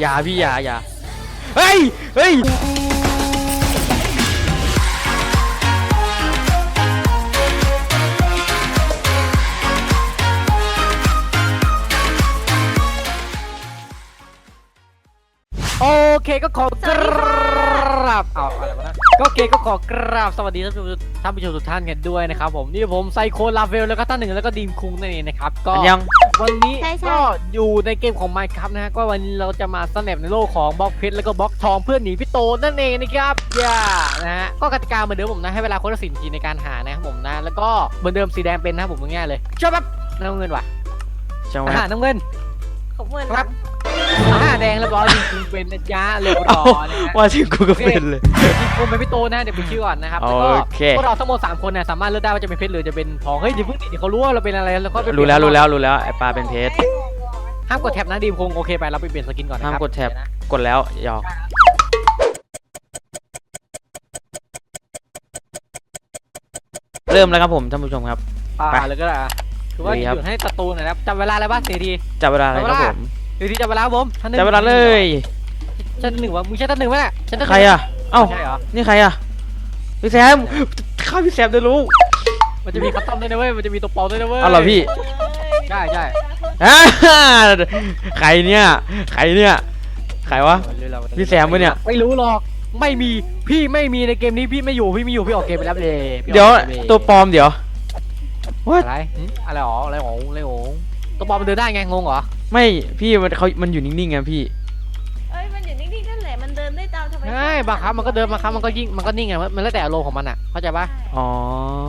อย่าพี่อย่าอย่าเฮ้ยเฮ้ยโอเคก็ขอกราบเอาอะไรวะนะ ก็โอเคก็ขอกราบสวัสดีท่านผู้ชมท่านผู้ชมทุกท่านกันด้วยนะครับผมนี่ผมไซโคลาเวลแล้วก็ท่านหนึ่งแล้วก็ดีมคุงนั่นเองนะครับก็อันยัง วันนี้ใช่ใช่ ก็อยู่ในเกมของ Minecraft นะฮะก็วันนี้เราจะมาสแนปในโลกของบล็อกเพชรแล้วก็บล็อกทองเพื่อหนีพี่โตนั่นเองนะครับย่านะฮะก็กติกาเหมือนเดิมผมนะให้เวลาคนละสิบนาทีในการหานะครับผมนะแล้วก็เหมือนเดิมสีแดงเป็นนะครับผมง่ายๆเลยชอบแบบน้ำเงินว่ะจังหวะอาหารน้ำเงินขอบคุณคครัรับ บอาหารแดงแล้วบอสจริงๆเป็นนะจ๊ะเรียบร้อยนะฮะ ว่าชื่อกูก็เป็นเลยจริงๆผมเป็นพี่โตนะเดี๋ยวไปชื่อก่อนนะครับแล้วก็โอเค พวกเราทั้งหมดสามคนเนี่ยสามารถเลือกได้ว่าจะเป็นเพชรหรือจะเป็นทองเฮ้ยเดี๋ยวเพิ่งติดเดี๋ยวเขารู้ว่าเราเป็นอะไรแล้วก็ไปเปยนรู้แล้วรู้แล้วรู้แล้วไอปลาเป็นเพชรห้ามกดแท็บนะดีมคงโอเคไปเราไปเปลี่ยนสกินก่อนนะคห้ามรับกดแท็บเยวนะกดแล้วหยอกเริ่มแล้วครับผมท่านผู้ชมครับ อ่าไปเลยก็ได้อะคือว่าดีหครับยุดให้ศัตรูหน่อยนะครับจำเวลาอะไรบ้างสี่ที จับเวลาเลยครับผม สี่ทีจำเวลาครับผมท่านหนึ่งจับเวลาเลยฉันหนึ่งวะมึงใช่ท่านหนึ่งไหมเนี่ยฉันท่านหใครนึ่งอะเอ้าใช่เหรอนี่ใครอะพี่แซมข้าพี่แซมได้รู้มันจะมีคัสตอมด้วยนะเว้ยมันจะมีตัวปลอมด้วยนะเว้ยเอาเหรอพี่ใช่ใช่อ่าใครเนี่ยใครเนี่ยใครวะพี่แซมปะเนี่ยไม่รู้หรอกไม่มีพี่ไม่มีในเกมนี้พี่ไม่อยู่พี่ไม่อยู่พี่ออกเกมไปแล้วเลยพี่ออกเดี๋ยวกมไปตัวปลอมเดี๋ยว What? อะไรหึอะไรหรออะไรหรออะไรหรอ ตัวปลอมมันเดินได้ไงงงเหรอไม่พี่มันเขามันอยู่นิ่งๆไงพี่ เอ้ยมันอยู่นิ่งๆนั่นแหละมันเดินได้ตามธรรมชาติใช่บางครั้งมันก็เดินบางครั้งมันก็ยิ่งมันก็นิ่งไงมันแล้วแต่อารมณ์ของมันอะเข้าใจปะอ๋อ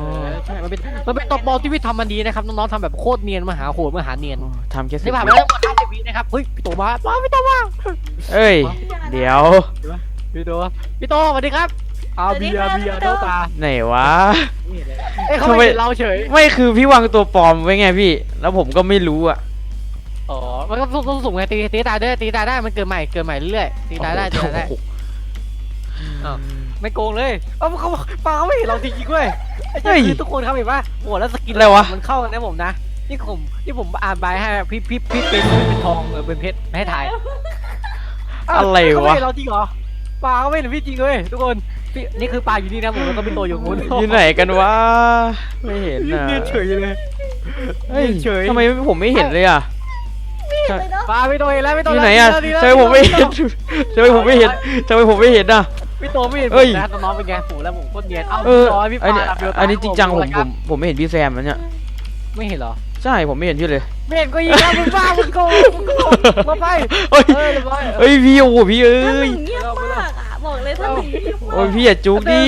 เออใช่มันเป็นมันเป็นตัวปลอมที่พี่ทำมันดีนะครับน้องๆทำแบบโคตรเนียนมหาโหดมหาเนียนทำแค่สินี่บผ่านไปวิแล้วหมดห้าสิบวินะครับเฮ้ยพี่โตมาว้าวพี่โตมาเอ้ย เดี๋ยวพี่โตพี่โตสวัสดีครับเอาเบียร์เบียร์โตตาไหนวะเอ้ยเขาทำไมไม่เห็นเราเฉย ไม่คือพี่วางตัวปลอมไว้ไงพี่ แล้วผมก็ไม่รู้อะอ๋อ มันก็ต้องสุ่มไงตีตีตายได้ตีตายได้ มันเกิดใหม่เกิดใหม่เรื่อยๆตีตายได้ตีตายได้โอ้โหอ้าวไม่โกงเลยเอ้าเขาปาเขาไม่เห็นเราจริงๆเว้ยไอ้เจ้าคือทุกคนครับเห็นปะโอ้โหแล้วสกินอะไรวะ มันเข้ากันนะผมนะ นี่ผมนี่ผมอ่านใบให้พี่พี่พี่เป็นพี่เป็นทองเออเป็นเพชรให้ถ่ายอะไรเขาไม่วะเห็นเราจริงเหรอปลาเขาไม่เห็นพี่จริงเลยทุกคน พี่นี่คือปลาอยู่นี่นะผมแล้วก็เป็นตัวอยู่นู้นอยู่ไหนกันวะไม่เห็นยืนอะยืนเฉยเลยเฮ้ยยืนเฉยทำไมผมไม่เห็นเลยอะเลยเนาะปลาไม่ตัวเห็นแล้วไม่อตัวยู่แล้วไหนอะดีแล้วทำไมผมไม่เห็นทำไมผมไม่เห็นทำไมผมไม่เห็นอะพี่โตไม่เห็นผเอ้มยนะน้องๆเป็นไงผมแล้วผมโคตรเนียนเอ้าเออร้อยพี่ปอันลานี้ดับเดียวอันนี้จริงจังผมคผรับมผมไม่เห็นพี่แซมนะเนี่ยไม่เห็นเหรอใช่ผมไม่เห็นพี่เลยไม่เห็นก็ยิงแล้วมึงบ้ามึงโกงมึงโกงมาไปเฮ้ยเออเรียบร้อยเฮ้ยพี่โอ้โหพี่เอ้ท่านหยนึ่งเงียบมากอะ บอกเลยท่านหนึ่งเงียบมาโอ้ยกพี่อย่าจุกดิ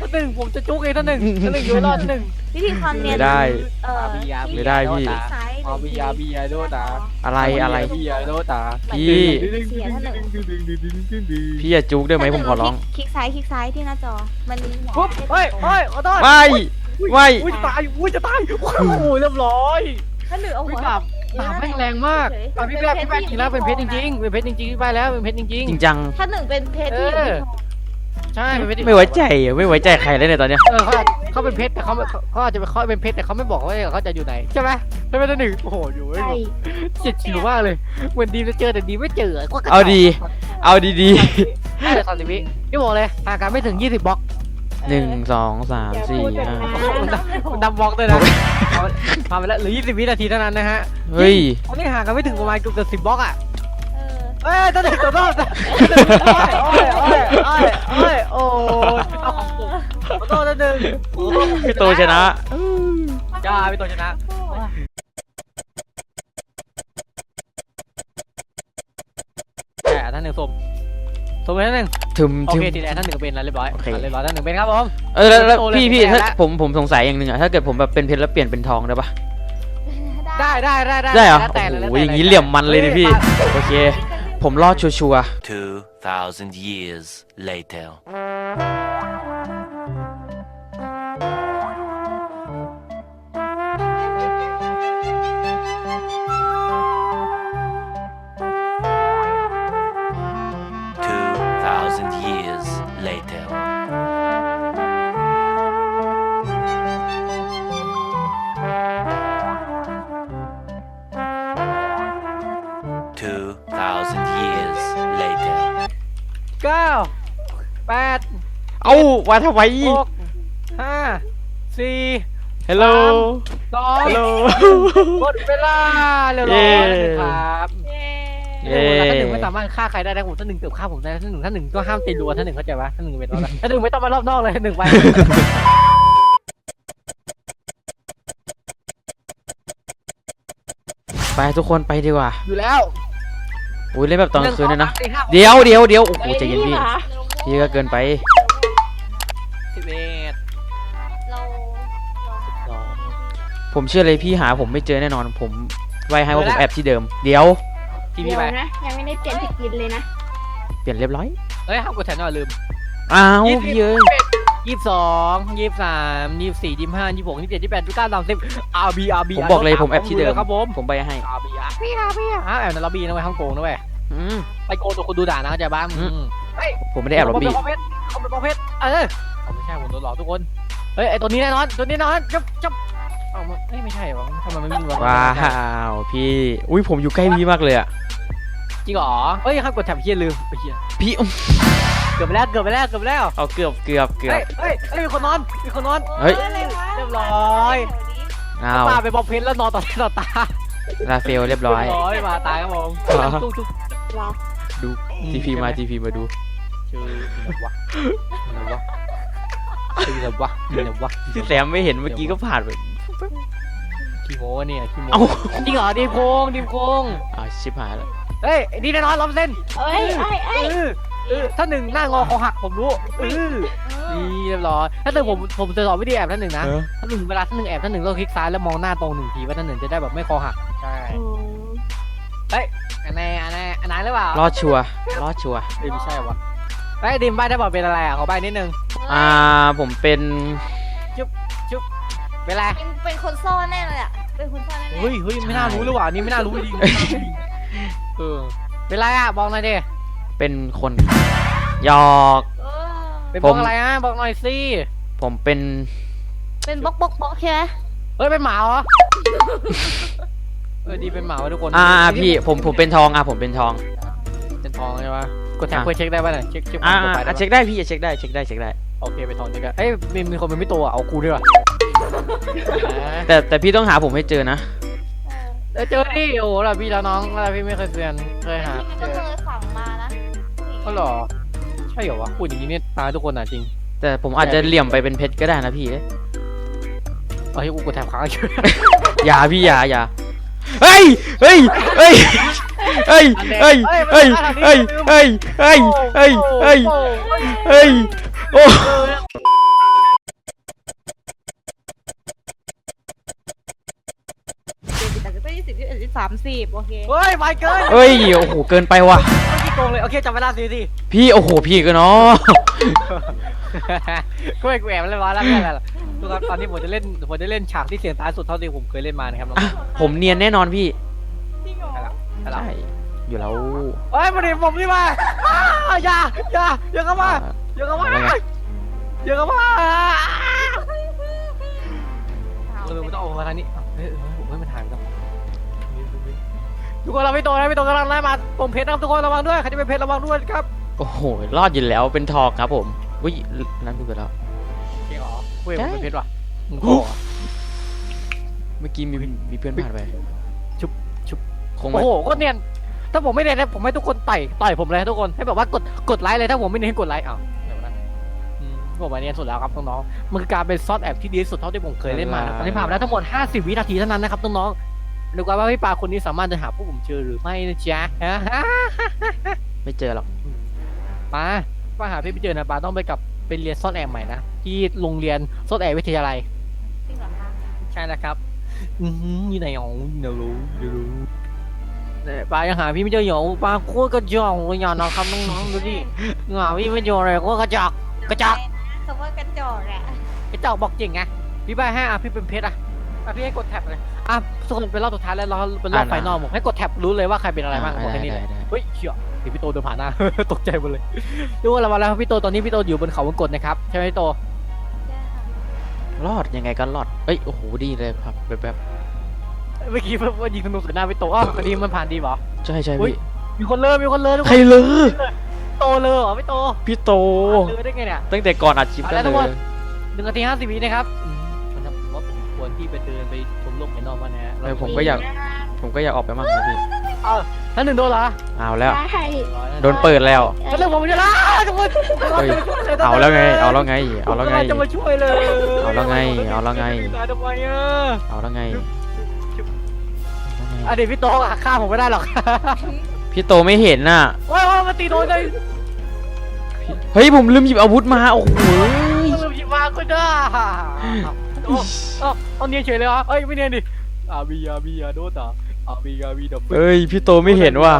ท่านหนึ่งผมจะจุกเองท่านหนึ่งท่านหนึ่งอยู่รอดท่านหนึ่งวิธีความเนียนไม่ได้เอ่อไม่ได้ ไม่ได้พี่คลิกซ้ายเอาบิยาบิยาโดตาอะไรอะไรบิยาโดตาพี่ พี่อย่าจุกได้ไหมผมขอร้อง คลิกซ้ายคลิกซ้ายที่หน้าจอ มันมีหมอปุ๊บเฮ้ยเฮ้ยขอโทษไม่ ไม่ อุ้ยจะตายอุ้ยจะตายโอ้โหเรียบร้อยท่านหนึ่งเอาอุ้หัยวดาบ ดาบแม่งแรงมากดาบพี่แป๊บพี่แป๊บจริงแล้วเป็นเพชรจริงๆเป็นเพชรจริงๆพี่ไปแล้วเป็นเพชรจริงจริงจังท่านหนึ่งเป็นเพชรที่อยู่ที่คอๆใช่เป็นเพชรจริงๆไม่ไว้ใจอะไม่ไว้ใจใครเลยเนี่ยตอนเนี้ยเออเขาอาจเขาเป็นเพชรแต่เขาไม่เขาอาจจะเขาเป็นเพชรแต่เขาไม่บอกว่าเขาจะอยู่ไหนใช่ไหมใช่ไหมท่านหนึ่งโอ้โหอยู่ไม่ใช่บอกเจ็ดชิวมากเลยเหมือนดีจะเจอแต่ดีไม่เจอก็กระจกเอาดี เอาดีได้เลยสามสิบวิพี่บอกเลยห่างกันไม่ถึงยี่สิบบล็อกๆ หนึ่งสองสามสี่ห้ามันดำมันดำบล็อกเลยนะเอาผ่านไปแล้วเหลือยี่สิบวินาทีเท่านั้นนะฮะเฮ้ยตอนนี้ห่างกันไม่ถึงประมาณเกือบสิบบล็อกอะเออเอ้ยท่านหนึ่งตัวโทษโอ้ยโอ้ยโอ้ยโอ้ยโอ้ยโอ้ยเอาของผมขอโทษท่านหนึ่งพี่โตชนะจ้าพี่โตชนะแต่ท่านหนึ่งสมสมไปท่านหนึ่ง ถึมโอถึม เคทีแรกท่านหนึ่งเป็นแล้วเรียบร้อยโอเค เรียบร้อยท่านหนึ่งเป็นครับผม เออแล้วแล้วโตเลยพี่พี่ผมถ้าแพ้แล้วผมผมสงสัยอย่างหนึ่งอะถ้าเกิดผมแบบเป็นเพชรแล้วเปลี่ยนเป็นทองได้ปะได้ได้ได้ได้ได้เหรอแล้วแต่ลโอ้แล้วแต่โหอย่างนี้เหลี่ยมมันเลยดิพี่โอเค ผมรอดชัวร์2,000 years later. Two เอ้าว่าทำไมหกห้าสี่ฮัลโหลสองฮัลโหลหมดเวลาเร็วเย้ๆครับเย้เย้โอ้โหแล้วถ้าหนึ่งไม่สามารถฆ่าใครได้นะผมถ้าหนึ่งเกือบฆ่าผมได้ถ้าหนึ่งถ้าหนึ่งก็ห้ามตีรัวถ้าหนึ่งเข้าใจปะถ้าหนึ่งเป็นรอบถ้าหนึ่งไม่ต้องมารอบนอกเลยหนึ่งไปไปทุกคนไปดีกว่า อยู่แล้วอุ้ยเล่นแบบตอนกลางคืนเลยนะหงสองสามสี่ห้าหกเดี๋ยวเดี๋ยวเดี๋ยวโอ้โหใจเย็นพี่เหรอพี่ก็เกินไป ผมเชื่อเลยพี่หาผมไม่เจอแน่นอน ผมไว้ให้ว่าผมแอบที่เดิม เดี๋ยวทีเดี๋พียวไปนะยังไม่ได้เปลี่ยนสกินเลยนะ เปลี่ยนเรียบร้อยเฮ้ยห้ามกดแถวหน่อยลืมอ้าวยี่สิบพี่เอ้ยยี่สิบสองยี่สิบสามยี่สิบสี่ยี่สิบห้ายี่สิบหกยี่สิบเจ็ดยี่สิบแปดยี่สิบเก้าสามสิบอาร์บีอาร์บีผมบอกเลยผมแอบที่เดิมครับผม ผมไปให้อาร์บีอาร์บีอาร์บีอาร์แอบในล็อบบี้นะเว้ยฮ่องกงนะเว้ยอืมไปโกงตัวคุณดูด่านะเข้าใจบ้างอืมอืมเฮ้ยผมไม่ได้แอบล็อบบี้เขาเป็นเขาเป็นประเภทเออเอาไม่ใช่ผมโดนหลอกทุกคน เฮ้ยไอตัวนี้แน่นอน ตัวนี้แน่นอนจับจับ เอามาเอ้ยไม่ใช่หรอทำไมไม่มีวะว้าวพี่ อุ้ยผมอยู่ใกล้พี่มากเลยอะจริงเหรอเฮ้ยครับกดแท็บเฮียลืมไปเฮียพี่อุ๊ยเกือบไปแล้วเกือบไปแล้วเกือบไปแล้วเอาเกือบเกือบเกือบ เฮ้ยเฮ้ยเฮ้ยมีคนนอนมีคนนอน เฮ้ยอะไรวะเรียบร้อย อ้าวป้าไปบอกเพชรแล้วนอนต่อหน้าต่อตาลาเฟลเรียบร้อยเรียบร้อยมาตายครับผมอ๋อตุ๊กตุ๊กเหรอดูทีพีมาทีพีมาดูชื่ออะไรวะอะไรวะชื่ออะไรวะอะไรวะพี่แซมไม่เห็นเมื่อกี้ก็ผ่านไป ขี้โม้เนี่ยขี้โม้เอ้า จริงเหรอดิมโคงดิมโคงอ่าวชิบหายแล้วเฮ้ยไอ้นี่แน่นอนร้อยเส้นเอ้ยเอ้ยเอ้ยเออเออถ้าหนึ่งหน้างอคอหักผมรู้เออนี่เรียบร้อยถ้าหนึ่งผมผมจะสอนวิธีแอบท่านหนึ่งนะ เออถ้าหนึ่งเวลาท่านหนึ่งแอบท่านหนึ่งต้องคลิกซ้ายแล้วมองหน้าตรงหนึ่งทีว่าท่านหนึ่งจะได้แบบไม่คอหักใช่อืมอันไหนอันไหนอันไหนหรือเปล่ารอดชัวร์รอดชัวร์เอ้ยไม่ใช่วะไอ้ยดิมใบได้บอกเป็นอะไรอะขอใบนิดนึง อ่าผมเป็น เป็นอะไรเป็นเป็นคนซ่อนแน่เลยอะ เป็นคนซ่อนแน่ๆเฮ้ยเฮ้ยไม่น่ารู้เลยว่ะอันนี่ไม่น่ารู้จริงเออเป็นไรอะบอกหน่อยดิเป็นคนหยอกเออเป็นผบอมกอะไรอะบอกหน่อยสิผมเป็น เป็นบล็อกบล็อกบล็อกใช่ไหมเฮ้ยเป็นหมาเหรอเออดีเป็นหมาวะทุกคนอ่าอ่าพี่ผมผมเป็นทองอะผมเป็นทอง เป็นทองใช่ปะกดแท็บอะ เพื่อเช็คได้ป่ะเนี่ยเช็คเช็คอ่าโปรอ่าไฟล์ได้อะปะเช็คได้พี่เช็คได้เช็คได้เช็คได้โอเคเป็นทองเช็คได้เอ้ยมีมีคนเป็นไม่ตัวอะเอากูด้วยว่ะ แต่แต่พี่ต้องหาผมให้เจอนะ เออเอ้ยเจอดิโอ้โหล่ะพี่แล้วน้องแล้วพี่ไม่เคยเตือนเคยหาพี่เจก็อเคยฝังมานะก็หรอใช่เหรอวะพูดอย่างนี้เนี่ยตายทุกคนอะจริงแต่ผมอาจจะเหลี่ยมไปเป็นเพชรก็ได้นะพี่ เอ้ยเอ้ยกูกดแท็บค้างเฉยอย่าพี่อย่าอย่าเฮ้ยเฮ้ยเฮ้ยเฮ้ยเฮ้ยเฮ้ยเฮ้ยเฮ้ยเฮ้ยเฮ้ยเฮ้ยเฮ้ยโอ้ ก็ยี่สิบยี่สิบสามสิบโอเคเฮ้ยไปเกินเฮ้ยโอ้โหเกินไปว่ะ ไม่ขี้โกงเลยโอเคจำเวลาสิสิพี่โอ้โหพี่ก็เนาะกูไม่กูแอบเรียบร้อยแล้วไม่เป็นไรหรอกทุกคนตอนนี้ผมจะเล่นผมจะเล่นฉากที่เสียงตายสุดเท่าที่ผมเคยเล่นมานะครับน้องอะผมเนียนแน่นอนพี่จริงเหรอใช่ใช่อยู่แล้วเฮ้ยมาดิผมนี่มาอ้าวอย่าอย่าอย่าเข้ามาอย่าเข้ามาอะไรไงอย่าเข้ามาเอาเออไปมันต้องออกมาทางนี้เฮ้ยเฮ้ยผมไม่มาทางกัน ทุกคนเราไม่โตนะไม่โตกำลังไล่มาผมเพชรนะครับทุกคนระวังด้วยใครจะเป็นเพชรระวังด้วยครับโอ้โหรอดอยู่แล้วเป็นทองครับผมอุ้ยนั่นพูดไปแล้วเก่งเหรอเว้ยใช่ผมเป็นเพชรว่ะมึงโกงเหรอ เมื่อกี้มีมีเพื่อนผ่านไปชุบชุบ คงโอ้ไม่โหก็เนียนถ้าผมไม่เนียนนะผมให้ทุกคนต่อยต่อยผมเลยทุกคนให้แบบว่ากดกดไลค์เลยถ้าผมไม่เนียนกดไลค์อ้าวเดี๋ยวนะอืมผมมาเนียนสุดแล้วครับน้องๆมันคือการเป็นซอสแอบที่ดีที่สุดเท่าที่ผมเคยเล่นมานะตอนนี้ผ่านมาแล้วทั้งหมด 50 วินาทีเท่านั้นนะครับน้องๆ ดูกันว่าพี่ปาคนนี้สามารถจะหาพวกผมเจอหรือไม่นะจ๊ะฮะไม่เจอหรอกปาปาหาพี่ไม่เจอนะปาต้องไปกลับไปเรียนซ่อนแอบใหม่นะที่โรงเรียนซ่อนแอบวิทยาลัยจริงเหรอคะใช่แล้วครับอือหืออยู่ไหนอ๋อเดี๋ยวรู้เดี๋ยวรู้เนี่ยปายังหาพี่ไม่เจออยู่ปาโคตรกระจอกเลยอย่านะครับน้องๆดูดิหาพี่ไม่เจอเลยโคตรกระจอกกระจอกคำว่ากระจอกอะกระจอกบอกจริงไงพี่ใบให้อะพี่เป็นเพชรอะ อะพี่ให้กดแท็บเลยอะทุกคนเป็นรอบสุดท้ายแล้วเราเป็นรอบไฟนอลผมให้กดแท็บรู้เลยว่าใครเป็นอะไรบ้างบอกได้แค่นี้ได้เลยได้เฮ้ยเชี่ยเดี๋ยวพี่โตเดินผ่านหน้า ตกใจหมดเลยดูว่าเรามาแล้วพี่โตตอนนี้พี่โตอยู่บนเขาวงกตนะครับใช่ไหมพี่โตใช่ค่ะรอดยังไงก็รอดเอ้ยโอ้โหดีเลยครับแบบแบบเมื่อกี้เพิ่งว่ายิงธนูใส่หน้าพี่โตอ้าวคดีมันผ่านดีเหรอใช่ใช่อุ๊ยพี่มีคนเลิกมีคนเลิกทุกใคครนเลยเโตเลยเหรอพี่โตพี่โตเลยได้ไงเนี่ยตั้งแต่ก่อนอัดคลิปเอาได้ละทุเลกคนยหนึ่งนาทีห้าสิบวินะครับอืมนะครับผมว่าผม ควรที่ไปเดินไปชมโลกภายนอกบ้างนะฮะเออผมก็อยาก ผมก็อยากออกไปมั่งนะพี่เอาถ้าหนึ่งโดนเหรอเอาแล้ว ใช่โดนเปิดแล้วก็เรื่องผมจะละทุกคนเฮ้ย เอาแล้วไง เอาแล้วไง เอาแล้วไง จะมาช่วยเลยเอาแล้วไงเอาแล้วไงทำไมอะเอาแล้วไงอะเดี๋ยวพี่โตอะฆ่าผมไม่ได้หรอกพี่โตไม่เห็นน่ะว้ายว้ายมาตีโดนเลยเฮ้ยผมลืมหยิบอาวุธมา โอ้โห ลืมหยิบมาก็ได้ โอ้เอาเอาเนียนเฉยเลยเหรอเอ้ยไม่เนียนดิอาบีอาบีอาโดตาอาบีอาบีดับเอ้ยพี่โตไม่เห็นว่ะ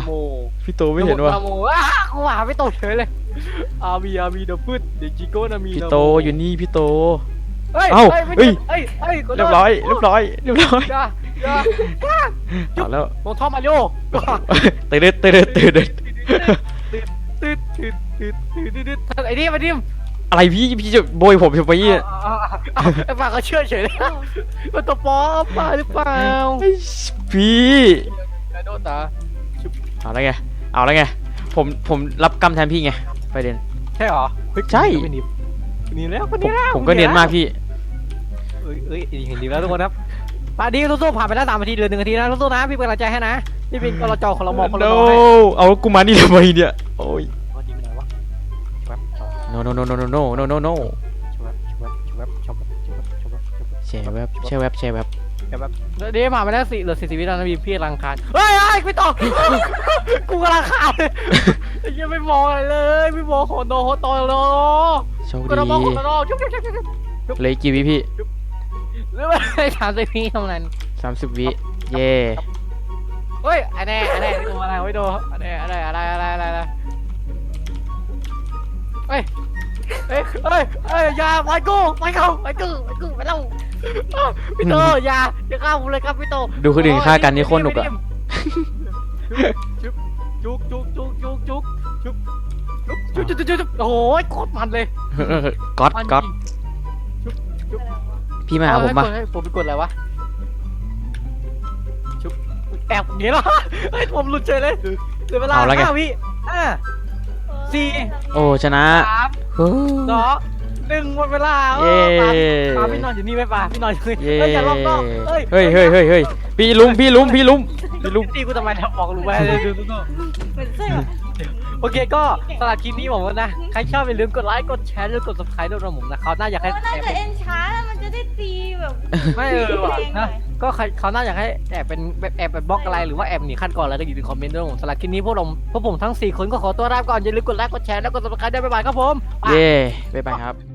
พี่โตไม่เห็นว่ะโมอ้ากูหาพี่โตเฉยเลยอาบีอาบีดับพืชเด็กจิโก้นามีพี่โตอยู่นี่พี่โตเฮ้ยเอ้าไม่เฮ้ยเฮ้ยเฮ้ยเรียบร้อยเรียบร้อยเรียบร้อยอย่าอย่าเอาแล้วลงท่อมาโยตื่นตื่นตื่นตื่นตืดตืดตืดตืดตืดตืดไอ้นี่มาดิม อะไรพี่พี่จะโบยผมทำไมเนี่ยไอ้ปากก็เชื่อเฉยเลยมันตัวปลอมมาหรือเปล่าพี่ไอ้โดนตาเอาแล้วไงเอาแล้วไงผมผมรับกรรมแทนพี่ไงไประเด็นใช่หรอใช่ไม่หนีหนีแล้วคนนี้แล้วผมก็เนียนมากพี่เอ้ยเอ้ยเห็นดีแล้วทุกคนครับปาดีสู้ๆผ่านไปแล้วสามนาทีเหลือหนึ่งนาทีนะสู้ๆนะพี่เป็นกำลังใจให้นะพี่เป็นกรจคนละมองคนละ no มองให้เอากูมานี่ทำไมเนี่ยโอ้ย no no no no no no no no no ชวับชวับชวับชวับชวับชวับชวับแชร์แวบแชร์แวบแชร์แวบชวับเดี๋ยวผ่านไปแล้วสี่เหลือสี่สิบวิแล้วนะพี่พี่กำลังคานเฮ้ยเฮ้ยไม่ต้องกูกำลังคานไอ้เหี้ยังไม่มองอะไรเลยไม่มองโหโนโหโตโลโชคกูดีจะมองโหโนชุบชุบชุบชุบเหลยกี่วิพี่หรือว่าสามสิบวิเท่านั้นสามสิบวิเย่เฮ้ยอันนี้อันนี้ไม่ดูอะไรไม่ดูอันนี้อะไรอะไรอะไรอะไรอะไร เฮ้ยเฮ้ยเฮ้ยเฮ้ยอย่าไปกูไปเขาไปกูไปกูไปเล่าอ้าวพี่โตอย่าอย่าฆ่าผมเลยครับพี่โตดูคนอื่นฆ่ากันนี่โคตรหนุกอะ จุ๊บจุ๊บจุ๊บจุ๊บจุ๊บจุ๊บจุ๊บจุ๊บจุ๊บจุ๊บจุ๊บจุ๊บโอ้ยโคตรมันเลยก๊อตมันก๊อตจริงพี่มาหาผมปะเฮ้ยผมไปกดอะไรวะชุบแอบหนีแล้วเฮ้ยผมหลุดเฉยเลยเหลือเวลาเอาแล้วไง ห้าวิห้า สี่โอ้ชนะสามโอ้สองหนึ่งหมดเวลาเอเย่อปาปาพี่นอนอยู่นี่ไหมปาพี่นอนอยู่นี่เย่เฮ้ยอย่าลองนอกเฮ้ยเฮ้ยเฮ้ยเฮ้ยเฮ้ยพี่ลุมพี่ลุมพี่ลุมพี่ลุม ตีกูทำไมเนี่ยบอกรู้ไหมดูดูดูเป็นเสื้อ โอเคก็สำหรับคลิปนี้ผมว่านะ ใครชอบอย่าลืมกดไลค์กดแชร์แล้วกด subscribe ด้วยนะผมนะเขาวหน่าอยากให้แล้วน่าจะเอ็นช้าแล้วมันจะได้ตีแบบไม่เออว่ะแรงหน่นะอยก็ใครเขาวหน่าอยากให้แอบเป็นแอบเป็นบล็อกอะไรหรือว่าแอบหนีขั้นก่อนอะไรก็อยู่ในคอมเมนต์ด้วยนะผมสำหรับคลิปนี้พวกเราพวกผมทั้ง4คนก็ขอตัวลาไปก่อนอย่าลืมกดไลค์กดแชร์แล้วกด subscribe ด้วยบ๊ายบายครับผม เย่บ๊ายบายครับ